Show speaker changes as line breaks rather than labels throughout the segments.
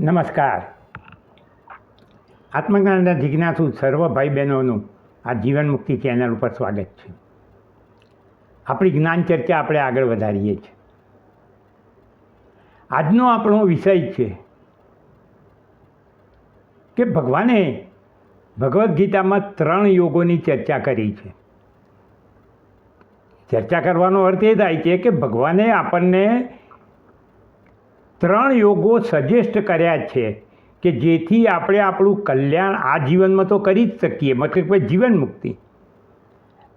નમસ્કાર. આત્મજ્ઞાનના જિજ્ઞાસુ સર્વ ભાઈ બહેનોનું આ જીવન મુક્તિ ચેનલ ઉપર સ્વાગત છે. આપણી જ્ઞાન ચર્ચા આપણે આગળ વધારીએ છીએ. આજનો આપણો વિષય છે કે ભગવાને ભગવદ્ ગીતામાં ત્રણ યોગોની ચર્ચા કરી છે. ચર્ચા કરવાનો અર્થ એ થાય છે કે ભગવાને આપણને ત્રણ યોગો સજેસ્ટ કર્યા છે કે જેથી આપણે આપણું કલ્યાણ આ જીવનમાં તો કરી જ શકીએ, મતલબ કે જીવન મુક્તિ.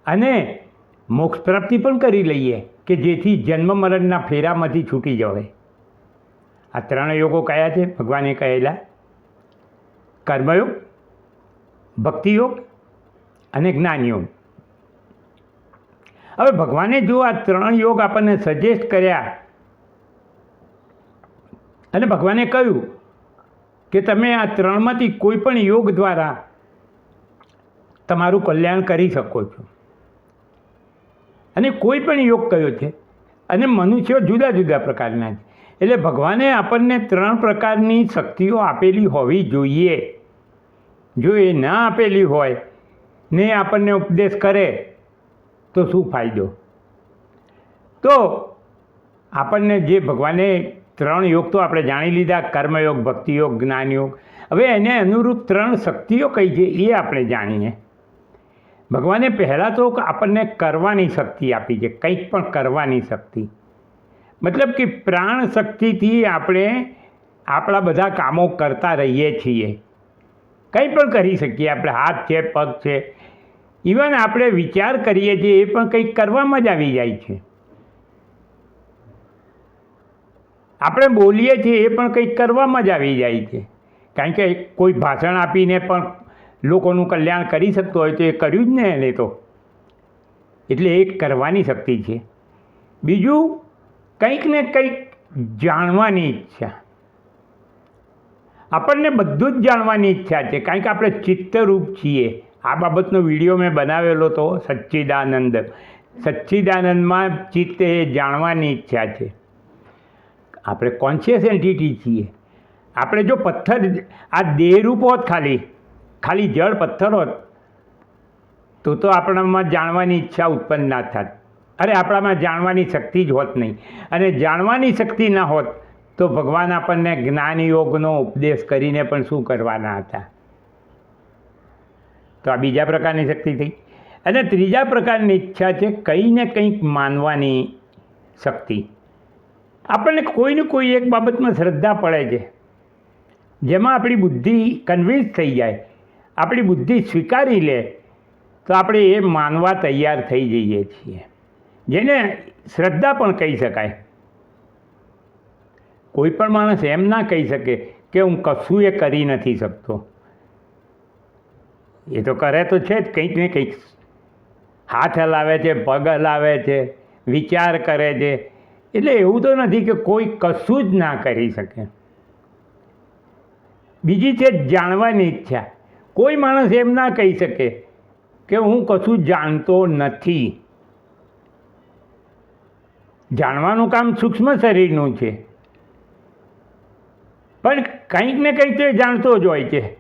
અને મોક્ષ પ્રાપ્તિ પણ કરી લઈએ કે જેથી જન્મ મરણના ફેરામાંથી છૂટી જવાય. આ ત્રણ યોગો કયા છે? ભગવાને કહેલા. કર્મયોગ, ભક્તિયોગ અને જ્ઞાનયોગ. હવે ભગવાને જો આ ત્રણ યોગ આપણને સજેસ્ટ કર્યા અને ભગવાને કહ્યું કે તમે આ ત્રણમાંથી કોઈ પણ યોગ દ્વારા તમારું કલ્યાણ કરી શકો છો. અને કોઈ પણ યોગ કયો છે? અને મનુષ્યો જુદા જુદા પ્રકારના છે. એટલે ભગવાને આપણને ત્રણ પ્રકારની શક્તિઓ આપેલી હોવી જોઈએ. જો એ ના આપેલી હોય, ને આપણને ઉપદેશ કરે, તો શું ફાયદો? તો આપણને જે ભગવાને ત્રણ યોગ તો આપણે જાણી લીધા, કર્મયોગ, ભક્તિયોગ, જ્ઞાનયોગ. હવે એને અનુરૂપ ત્રણ શક્તિઓ કઈ છે એ આપણે જાણીએ. ભગવાને પહેલાં તો આપણને કરવાની શક્તિ આપી છે, કંઈક પણ કરવાની શક્તિ. મતલબ કે પ્રાણ શક્તિથી આપણે આપણા બધા કામો કરતા રહીએ છીએ. કંઈ પણ કરી શકીએ, આપણે હાથ છે, પગ છે. ઇવન આપણે વિચાર કરીએ છીએ એ પણ કંઈક કરવામાં જ આવી જાય છે. આપણે બોલીએ છીએ એ પણ કંઈક કરવામાં જ આવી જાય છે. કારણ કે કોઈ ભાષણ આપીને પણ લોકોનું કલ્યાણ કરી શકતો હોય તો એ કર્યું જ ને એને તો. એટલે એ કરવાની શક્તિ છે. બીજું કંઈક ને કંઈક જાણવાની ઈચ્છા. આપણને બધું જ જાણવાની ઈચ્છા છે. કારણ કે આપણે ચિત્તરૂપ છીએ. આ બાબતનો વીડિયો મેં બનાવેલો હતો સચ્ચિદાનંદ. સચ્ચિદાનંદમાં ચિત્ત એ જાણવાની ઈચ્છા છે. આપણે કોન્શિયસ એન્ટિટી છીએ. આપણે જો પથ્થર, આ દેહરૂપ હોત ખાલી ખાલી જળ પથ્થર હોત, તો તો આપણામાં જાણવાની ઈચ્છા ઉત્પન્ન ના થાત. અરે, આપણામાં જાણવાની શક્તિ જ હોત નહીં. અને જાણવાની શક્તિ ના હોત, તો ભગવાન આપણને જ્ઞાન યોગનો ઉપદેશ કરીને પણ શું કરવાના હતા? તો આ બીજા પ્રકારની શક્તિ થઈ. અને ત્રીજા પ્રકારની ઈચ્છા છે કંઈ ને કંઈક માનવાની શક્તિ. આપણને કોઈને કોઈ એક બાબતમાં શ્રદ્ધા પડે છે. જેમાં આપણી બુદ્ધિ કન્વિન્સ થઈ જાય, આપણી બુદ્ધિ સ્વીકારી લે, તો આપણે એ માનવા તૈયાર થઈ જઈએ છીએ. જેને શ્રદ્ધા પણ કહી શકાય. કોઈ પણ માણસ એમ ના કહી શકે કે હું કશું એ કરી નથી શકતો. એ તો કરે તો છે જ, કંઈક ને કંઈક. હાથ હલાવે છે, પગ હલાવે છે, વિચાર કરે છે. એટલે એવું તો નથી કે કોઈ કશું જ ના કરી શકે. બીજી છે જાણવાની ઈચ્છા. કોઈ માણસ એમ ના કહી શકે કે હું કશું જાણતો નથી. જાણવાનું કામ સૂક્ષ્મ શરીરનું છે. પણ કંઈક ને કંઈક તો એ જાણતો જ હોય છે.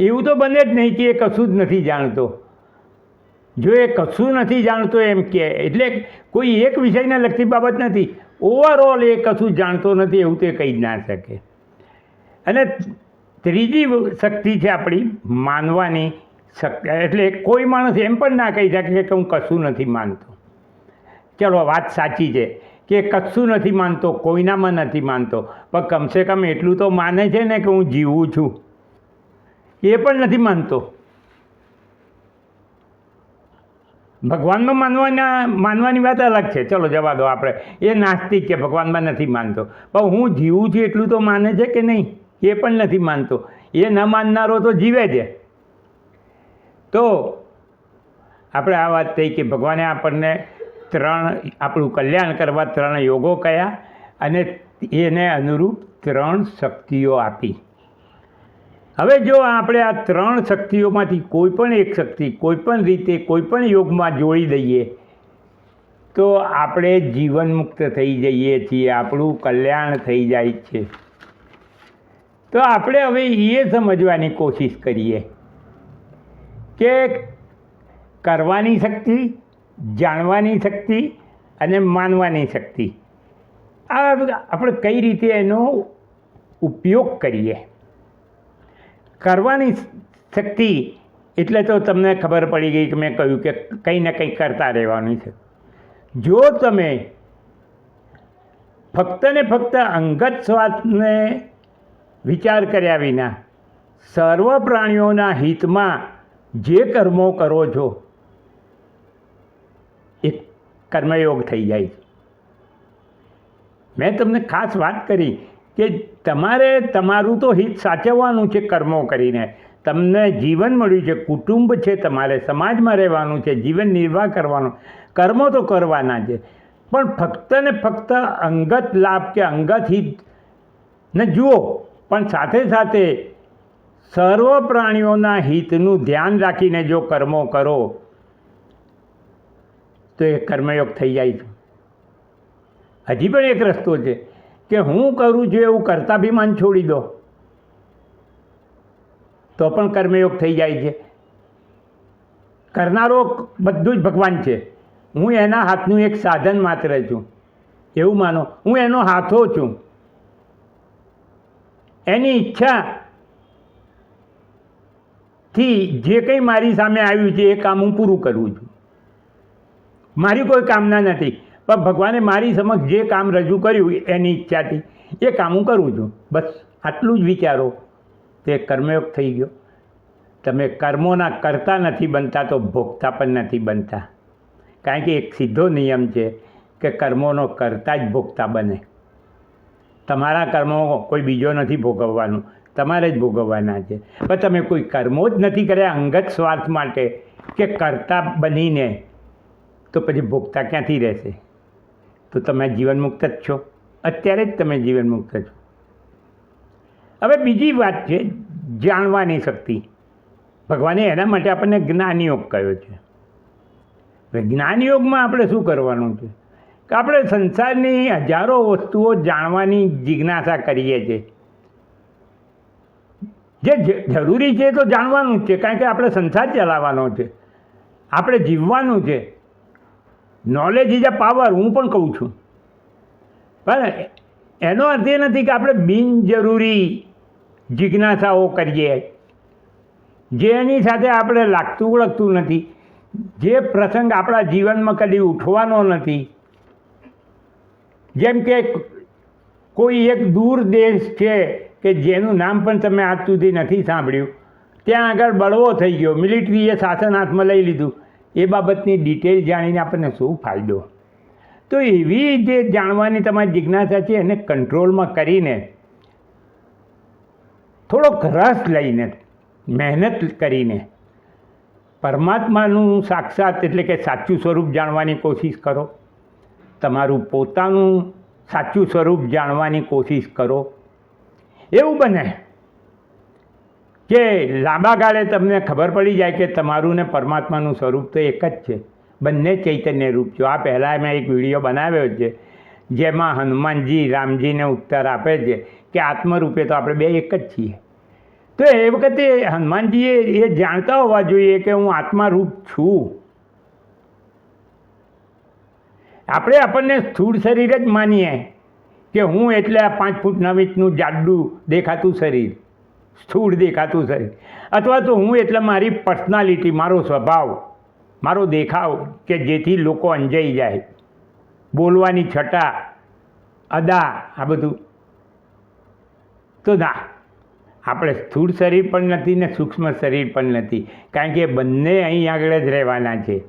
એવું તો બને જ નહીં કે એ કશું જ નથી જાણતો. જો એ કશું નથી જાણતો એમ કે, એટલે કોઈ એક વિષયને લગતી બાબત નથી. ઓવરઓલ એ કશું જાણતો નથી એવું તે કહી ના શકે. અને ત્રીજી શક્તિ છે આપણી, માનવાની શક્તિ એટલે કોઈ માણસ એમ પણ ના કહી શકે કે હું કશું નથી માનતો. ચલો, વાત સાચી છે કે કશું નથી માનતો, કોઈનામાં નથી માનતો, પણ કમસે કમ એટલું તો માને છે ને કે હું જીવું છું. એ પણ નથી માનતો. ભગવાનમાં માનવાના, માનવાની વાત અલગ છે. ચલો જવા દો આપણે. એ નાસ્તિક કે ભગવાનમાં નથી માનતો. પણ હું જીવું છું એટલું તો માને છે કે નહીં? એ પણ નથી માનતો. એ ન માનનારો તો જીવે છે. તો આપણે આ વાત થઈ કે ભગવાને આપણને ત્રણ, આપણું કલ્યાણ કરવા ત્રણ યોગો કયા અને એને અનુરૂપ ત્રણ શક્તિઓ આપી. હવે જો આપણે આ ત્રણ શક્તિઓમાંથી કોઈ પણ એક શક્તિ, કોઈ પણ રીતે, કોઈ પણ યોગમાં જોડી દઈએ, તો આપણે જીવનમુક્ત થઈ જઈએ છીએ, આપણું કલ્યાણ થઈ જાય છે. તો આપણે હવે એ સમજવાની કોશિશ કરીએ કે કરવાની શક્તિ, જાણવાની શક્તિ અને માનવાની શક્તિ. આ આપણે કઈ રીતે એનો ઉપયોગ કરીએ? કરવાની શક્તિ એટલે તો તમને ખબર પડી ગઈ કે મેં કહ્યું કે કંઈ ને કંઈ કરતા રહેવાનું છે. જો તમે ફક્ત ને ફક્ત અંગત સ્વાર્થને વિચાર કર્યા વિના સર્વ પ્રાણીઓના હિતમાં જે કર્મો કરો છો એ કર્મયોગ થઈ જાય છે. મેં તમને ખાસ વાત કરી કે તમારે તમારું તો હિત સાચવવાનું છે કર્મો કરીને. તમને જીવન મળ્યું છે, કુટુંબ છે તમારે, સમાજમાં રહેવાનું છે, જીવન નિર્વાહ કરવાનો. કર્મો તો કરવાના છે. પણ ફક્ત ને ફક્ત અંગત લાભ કે અંગત હિત ને જુઓ, પણ સાથે સાથે સર્વ પ્રાણીઓના હિતનું ધ્યાન રાખીને જો કર્મો કરો, તો એ કર્મયોગ થઈ જાય છે. હજી પણ એક રસ્તો છે. કે હું કરું છું એવું કર્તાભિમાન છોડી દો. તો પણ કર્મયોગ થઈ જાય છે. કરનારો બધું જ ભગવાન છે. હું એના હાથનું એક સાધન માત્ર છું. એવું માનો. હું એનો હાથો છું. એની ઈચ્છા થી જે કંઈ મારી સામે આવ્યું છે એ કામ હું પૂરું કરું છું. મારી કોઈ કામના નથી. પણ ભગવાને મારી સમક્ષ જે કામ રજૂ કર્યું એની ઈચ્છાથી, એ કામ હું કરું છું. બસ, આટલું જ વિચારો. તે કર્મયોગ થઈ ગયો. તમે કર્મોના કરતા નથી બનતા તો ભોગતા પણ નથી બનતા. કારણ કે એક સીધો નિયમ છે કે કર્મોનો કરતા જ ભોગતા બને. તમારા કર્મો કોઈ બીજો નથી ભોગવવાનું. તમારે જ ભોગવવાના છે. પણ તમે કોઈ કર્મો જ નથી કર્યા અંગત સ્વાર્થ માટે કે કરતા બનીને, તો પછી ભોગતા ક્યાંથી રહેશે? તો તમે જીવનમુક્ત જ છો. અત્યારે જ તમે જીવનમુક્ત છો. હવે બીજી વાત છે, જાણવાની શક્તિ. ભગવાને એના માટે આપણને જ્ઞાનયોગ કહ્યો છે. જ્ઞાનયોગમાં આપણે શું કરવાનું છે? કે આપણે સંસારની હજારો વસ્તુઓ જાણવાની જિજ્ઞાસા કરીએ છીએ. જે જરૂરી છે તો જાણવાનું જ છે, કારણ કે આપણે સંસાર ચલાવવાનો છે. આપણે જીવવાનું છે. નોલેજ ઇઝ અ પાવર હું પણ કહું છું. પણ એનો અર્થ એ નથી કે આપણે બિનજરૂરી જિજ્ઞાસાઓ કરીએ. જેની સાથે આપણે લાગતું ઓળખતું નથી. જે પ્રસંગ આપણા જીવનમાં કદી ઉઠવાનો નથી. જેમ કે કોઈ એક દૂર દેશ છે કે જેનું નામ પણ તમે આજ સુધી નથી સાંભળ્યું. ત્યાં આગળ બળવો થઈ ગયો. મિલિટરીએ શાસન હાથમાં લઈ લીધું. એ બાબતની ડિટેલ જાણીને આપણને શું ફાયદો? તો એવી જે જાણવાની તમારી જિજ્ઞાસા છે, એને કંટ્રોલમાં કરીને થોડોક રસ લઈને, મહેનત કરીને પરમાત્માનું સાક્ષાત એટલે કે સાચું સ્વરૂપ જાણવાની કોશિશ કરો. તમારું પોતાનું સાચું સ્વરૂપ જાણવાની કોશિશ કરો. એવું બને કે લાંબા ગાળે તમને ખબર પડી જાય કે તમારું ને પરમાત્માનું સ્વરૂપ તો એક જ છે. બંને ચૈતન્ય રૂપ છો. આ પહેલાં મેં એક વીડિયો બનાવ્યો છે, જેમાં હનુમાનજી, રામજીને ઉત્તર આપે છે કે આત્મરૂપે તો આપણે બે એક જ છીએ. તો એ વખતે હનુમાનજીએ એ જાણતા હોવા જોઈએ કે હું આત્મારૂપ છું. આપણે આપણને સ્થૂળ શરીર જ માનીએ કે હું એટલે આ પાંચ ફૂટ નવ ઇંચનું જાડું દેખાતું શરીર. સ્થૂળ દેખાતું શરીર અથવા તો હું એટલે મારી પર્સનાલિટી મારો સ્વભાવ, મારો દેખાવ કે જેથી લોકો અંજાઈ જાય. બોલવાની છટા, અદા, આ બધું. તો ના, આપણે સ્થૂળ શરીર પણ નથી ને સૂક્ષ્મ શરીર પણ નથી. કારણ કે બંને અહીં આગળ જ રહેવાના છે.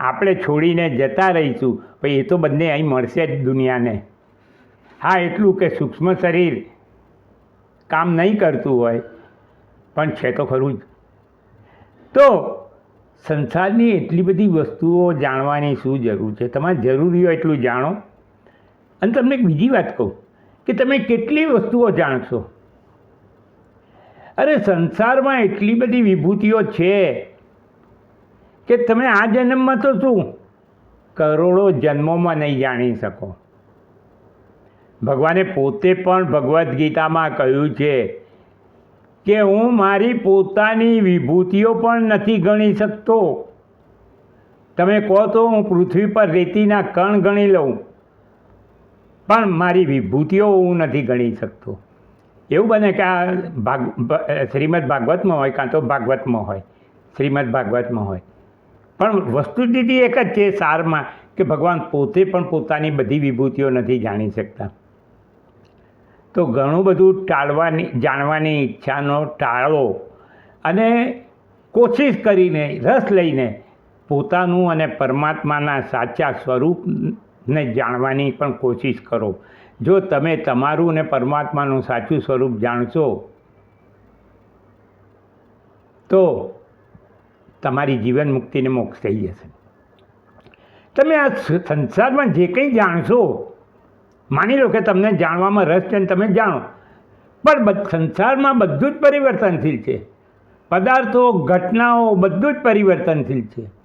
આપણે છોડીને જતા રહીશું પછી એ તો બંને અહીં મળશે જ દુનિયાને. હા, એટલું કે સૂક્ષ્મ શરીર કામ નહીં કરતું હોય, પણ છે તો ખરું જ. તો સંસારની એટલી બધી વસ્તુઓ જાણવાની શું જરૂર છે? તમારે જરૂરી હોય એટલું જાણો. અને તમને એક બીજી વાત કહું, કે તમે કેટલી વસ્તુઓ જાણશો? અરે, સંસારમાં એટલી બધી વિભૂતિઓ છે કે તમે આ જન્મમાં તો શું? કરોડો જન્મોમાં નહીં જાણી શકો. ભગવાને પોતે પણ ભગવદ્ ગીતામાં કહ્યું છે કે હું મારી પોતાની વિભૂતિઓ પણ નથી ગણી શકતો. તમે કહો તો હું પૃથ્વી પર રેતીના કણ ગણી લઉં, પણ મારી વિભૂતિઓ હું નથી ગણી શકતો. એવું બને કે આ ભાગ શ્રીમદ ભાગવતમાં હોય કાં તો ભાગવતમાં હોય, શ્રીમદ ભાગવતમાં હોય. પણ વસ્તુસ્થિતિ એક જ છે સારમાં, કે ભગવાન પોતે પણ પોતાની બધી વિભૂતિઓ નથી જાણી શકતા. તો ઘણું બધું ટાળવાની, જાણવાની ઈચ્છાનો ટાળો અને કોશિશ કરીને, રસ લઈને પોતાનું અને પરમાત્માના સાચા સ્વરૂપને જાણવાની પણ કોશિશ કરો. જો તમે તમારું અને પરમાત્માનું સાચું સ્વરૂપ જાણશો, તો તમારી જીવન મુક્તિને મોક્ષ થઈ જશે. તમે આ સંસારમાં જે કંઈ જાણશો માની લો કે તમને જાણવામાં રસ છે ને તમે જાણો. પણ સંસારમાં બધું જ પરિવર્તનશીલ છે. પદાર્થો, ઘટનાઓ બધું જ પરિવર્તનશીલ છે.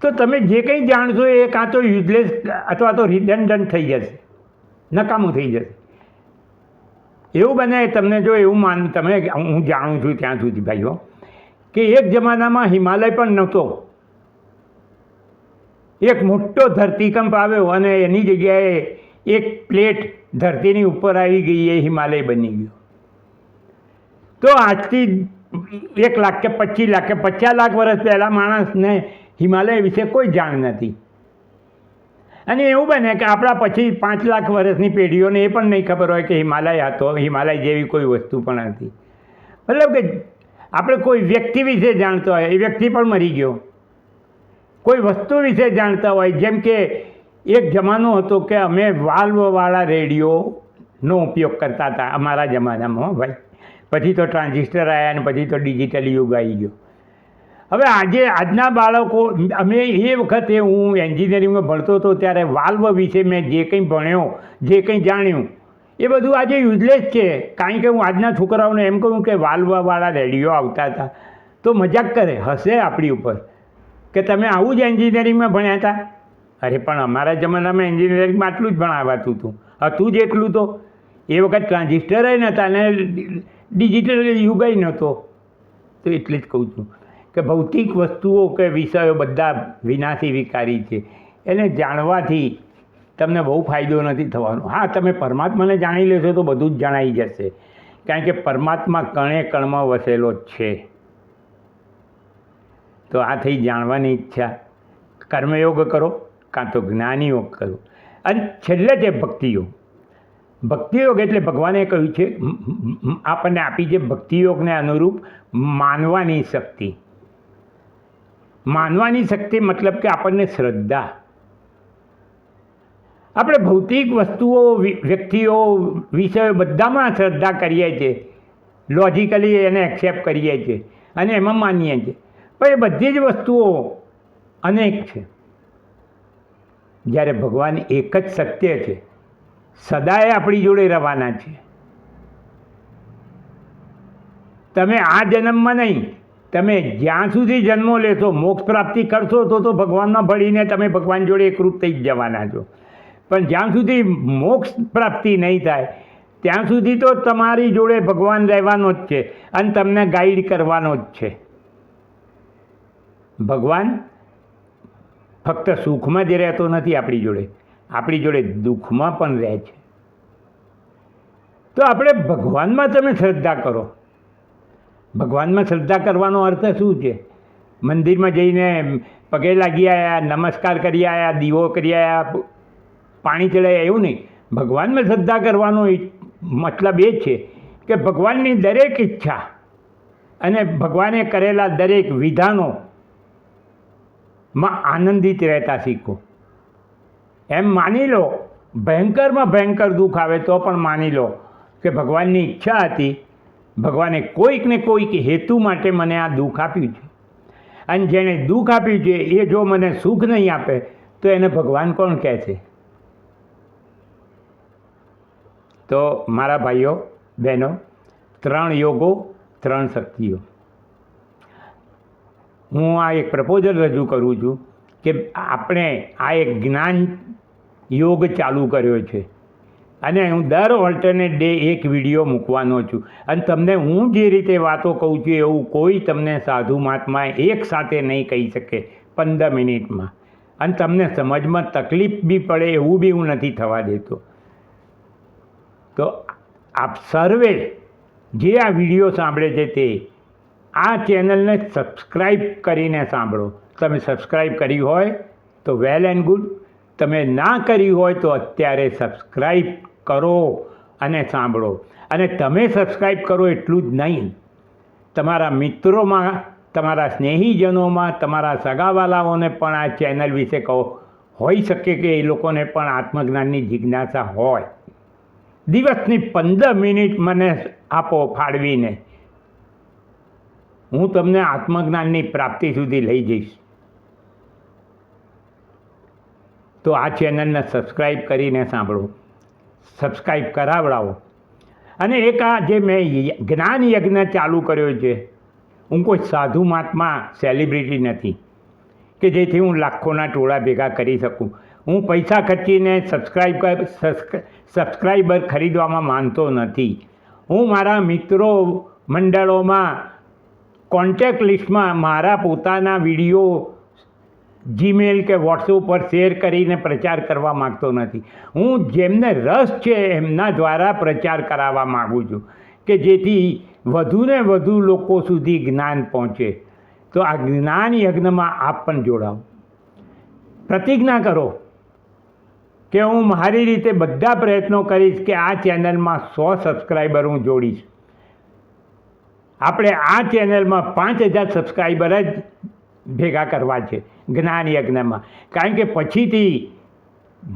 તો તમે જે કંઈ જાણશો એ કાં તો યુઝલેસ અથવા તો રિડન્ડન્ટ થઈ જશે. નકામું થઈ જશે. એવું બને તમને જો એવું માન, તમે, હું જાણું છું ત્યાં સુધી ભાઈઓ, કે એક જમાનામાં હિમાલય પણ નહોતો. એક મોટો ધરતીકંપ આવ્યો અને એની જગ્યાએ એક પ્લેટ ધરતીની ઉપર આવી ગઈ, એ હિમાલય બની ગયો. તો આજથી એક લાખ કે પચીસ લાખ કે પચાસ લાખ વર્ષ પહેલાં માણસને હિમાલય વિશે કોઈ જાણ નથી. અને એવું બને કે આપણા પછી પાંચ લાખ વર્ષની પેઢીઓને એ પણ નહીં ખબર હોય કે હિમાલય હતો, હિમાલય જેવી કોઈ વસ્તુ પણ હતી મતલબ કે આપણે કોઈ વ્યક્તિ વિશે જાણતો હોય, એ વ્યક્તિ પણ મરી ગયો. કોઈ વસ્તુ વિશે જાણતા હોય, જેમ કે એક જમાનો હતો કે અમે વાલ્વવાળા રેડિયોનો ઉપયોગ કરતા હતા અમારા જમાનામાં, ભાઈ. પછી તો ટ્રાન્ઝિસ્ટર આવ્યા અને પછી તો ડિજિટલ યુગ આવી ગયો. હવે આજે આજના બાળકો, અમે એ વખતે હું એન્જિનિયરિંગમાં ભણતો હતો ત્યારે વાલ્વ વિશે મેં જે કંઈ ભણ્યો, જે કંઈ જાણ્યું, એ બધું આજે યુઝલેસ છે. કારણ કે હું આજના છોકરાઓને એમ કહું કે વાલ્વવાળા રેડિયો આવતા હતા, તો મજાક કરે હશે આપણી ઉપર. કે તમે આવું જ એન્જિનિયરિંગમાં ભણ્યા હતા? અરે પણ અમારા જમાનામાં એન્જિનિયરિંગમાં આટલું જ ભણાવાતું હતું. હતું જ એટલું તો. એ વખત ટ્રાન્ઝિસ્ટરે નહોતા અને ડિજિટલ યુગય નહોતો. તો એટલે જ કહું છું કે ભૌતિક વસ્તુઓ કે વિષયો બધા વિનાશી વિકારી છે. એને જાણવાથી તમને બહુ ફાયદો નથી થવાનો. હા, તમે પરમાત્માને જાણી લેશો તો બધું જ જણાઈ જશે. કારણ કે પરમાત્મા કણે કણમાં વસેલો જ છે. તો આ થઈ જાણવાની ઈચ્છા. કર્મયોગ કરો, કાં તો જ્ઞાનયોગ કરો. અને છેલ્લે છે ભક્તિયોગ. ભક્તિયોગ એટલે ભગવાને કહ્યું છે આપણને આપી છે ભક્તિયોગને અનુરૂપ માનવાની શક્તિ. માનવાની શક્તિ મતલબ કે આપણને શ્રદ્ધા. આપણે ભૌતિક વસ્તુઓ વ્યક્તિઓ વિષયો બધામાં શ્રદ્ધા કરીએ છીએ. લોજિકલી એને એક્સેપ્ટ કરીએ છીએ. અને એમાં માનીએ છીએ. પણ એ બધી જ વસ્તુઓ અનેક છે. જ્યારે ભગવાન એક જ સત્ય છે, સદાય આપણી જોડે રવાના છે. તમે આ જન્મમાં નહીં, તમે જ્યાં સુધી જન્મો લેશો, મોક્ષ પ્રાપ્તિ કરશો, તો તો ભગવાનમાં ભળીને તમે ભગવાન જોડે એકરૂપ થઈ જવાના છો. પણ જ્યાં સુધી મોક્ષ પ્રાપ્તિ નહીં થાય, ત્યાં સુધી તો તમારી જોડે ભગવાન રહેવાનો જ છે અને તમને ગાઈડ કરવાનો જ છે. ભગવાન ફક્ત સુખમાં જ રહેતો નથી આપણી જોડે. આપણી જોડે દુઃખમાં પણ રહે છે. તો આપણે ભગવાનમાં તમે શ્રદ્ધા કરો. ભગવાનમાં શ્રદ્ધા કરવાનો અર્થ શું છે? મંદિરમાં જઈને પગે લાગી આવ્યા નમસ્કાર કરી આવ્યા દીવો કરી આવ્યા પાણી ચડાયા, એવું નહીં. ભગવાનમાં શ્રદ્ધા કરવાનો મતલબ એ છે કે ભગવાનની દરેક ઈચ્છા અને ભગવાને કરેલા દરેક વિધાનો માં આનંદિત રહેતા શીખો. એમ માની લો, ભયંકરમાં ભયંકર દુઃખ આવે તો પણ માની લો કે ભગવાનની ઈચ્છા હતી. ભગવાને કોઈક ને કોઈક હેતુ માટે મને આ દુઃખ આપ્યું છે. અને જેણે દુઃખ આપ્યું છે, એ જો મને સુખ નહીં આપે, તો એને ભગવાન કોણ કહે છે? તો મારા ભાઈઓ, બહેનો, ત્રણ યોગો, ત્રણ શક્તિઓ. હું આ એક પ્રપોઝલ રજૂ કરું છું કે આપણે આ એક જ્ઞાન યોગ ચાલુ કર્યો છે. અને હું દર ઓલ્ટરનેટ ડે એક વીડિયો મૂકવાનો છું. અને તમને હું જે રીતે વાતો કહું છું એવું કોઈ તમને સાધુ મહાત્મા એક સાથે નહીં કહી શકે પંદર મિનિટમાં. અને તમને સમજમાં તકલીફ બી પડે એવું બી હું નથી થવા દેતો. તો આપ સર્વે જે આ વીડિયો સાંભળે છે તે આ ચેનલને સબસ્ક્રાઈબ કરીને સાંભળો. તમે સબસ્ક્રાઈબ કરી હોય તો વેલ એન્ડ ગુડ. તમે ના કરી હોય તો અત્યારે સબસ્ક્રાઈબ કરો અને સાંભળો. અને તમે સબસ્ક્રાઈબ કરો એટલું જ નહીં. તમારા મિત્રોમાં, તમારા સ્નેહીજનોમાં, તમારા સગાવાલાઓને પણ આ ચેનલ વિશે કહો. હોઈ શકે કે એ લોકોને પણ આત્મજ્ઞાનની જિજ્ઞાસા હોય. દિવસની પંદર મિનિટ મને આપો ફાળવીને. હું તમને આત્મજ્ઞાનની પ્રાપ્તિ સુધી લઈ જઈશ. તો આ ચેનલને સબસ્ક્રાઈબ કરીને સાંભળો. સબસ્ક્રાઈબ કરાવડાવો. અને એક આ જે મેં જ્ઞાન યજ્ઞ ચાલુ કર્યો છે, હું કોઈ સાધુ મહાત્મા સેલિબ્રિટી નથી, કે જેથી હું લાખોના ટોળા ભેગા કરી શકું. હું પૈસા ખર્ચીને સબસ્ક્રાઈબ કર સબસ્ક્રાઈબર ખરીદવામાં માનતો નથી. હું મારા મિત્રો મંડળોમાં કોન્ટેક્ટ લિસ્ટમાં મારા પોતાના વીડિયો જીમેલ કે વોટ્સઅપ પર શેર કરીને પ્રચાર કરવા માગતો નથી. હું જેમને રસ છે એમના દ્વારા પ્રચાર કરાવવા માગું છું કે જેથી વધુને વધુ લોકો સુધી જ્ઞાન પહોંચે. તો આ જ્ઞાન યજ્ઞમાં આપ પણ જોડાઓ. પ્રતિજ્ઞા કરો કે હું મારી રીતે બધા પ્રયત્નો કરીશ કે આ ચેનલમાં સો સબસ્ક્રાઈબર હું જોડીશ. આપણે આ ચેનલમાં પાંચ હજાર સબસ્ક્રાઈબર જ ભેગા કરવા છે, જ્ઞાન યજ્ઞમાં. કારણ કે પછીથી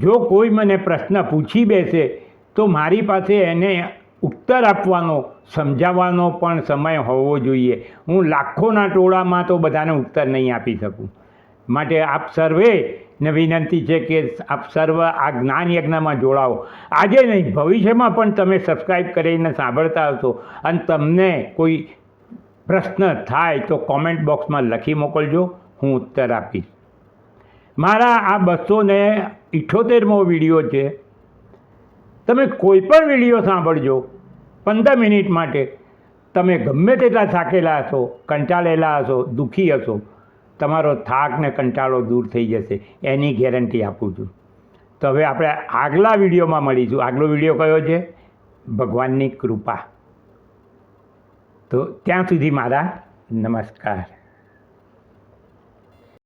જો કોઈ મને પ્રશ્ન પૂછી બેસે, તો મારી પાસે એને ઉત્તર આપવાનો, સમજાવવાનો પણ સમય હોવો જોઈએ. હું લાખોના ટોળામાં તો બધાને ઉત્તર નહીં આપી શકું. માટે આપ સર્વેને વિનંતી છે કે આપ સર્વ આ જ્ઞાન યજ્ઞમાં જોડાઓ. આજે નહીં, ભવિષ્યમાં પણ તમે સબસ્ક્રાઈબ કરીને સાંભળતા હશો અને તમને કોઈ પ્રશ્ન થાય તો કોમેન્ટ બોક્સમાં લખી મોકલજો, હું ઉત્તર આપીશ. મારા આ બસો ને ઇઠ્ઠોતેરમો વીડિયો છે. તમે કોઈ પણ વીડિયો સાંભળજો, પંદર મિનિટ માટે. તમે ગમે તેટલા થાકેલા હશો, કંટાળેલા હશો, દુઃખી હશો તમારો થાક ને કંટાળો દૂર થઈ જશે, એની ગેરંટી આપું છું. તો હવે આપણે આગલા વિડીયોમાં મળીશું. આગલો વીડિયો કયો છે? ભગવાનની કૃપા. તો ત્યાં સુધી મારા નમસ્કાર.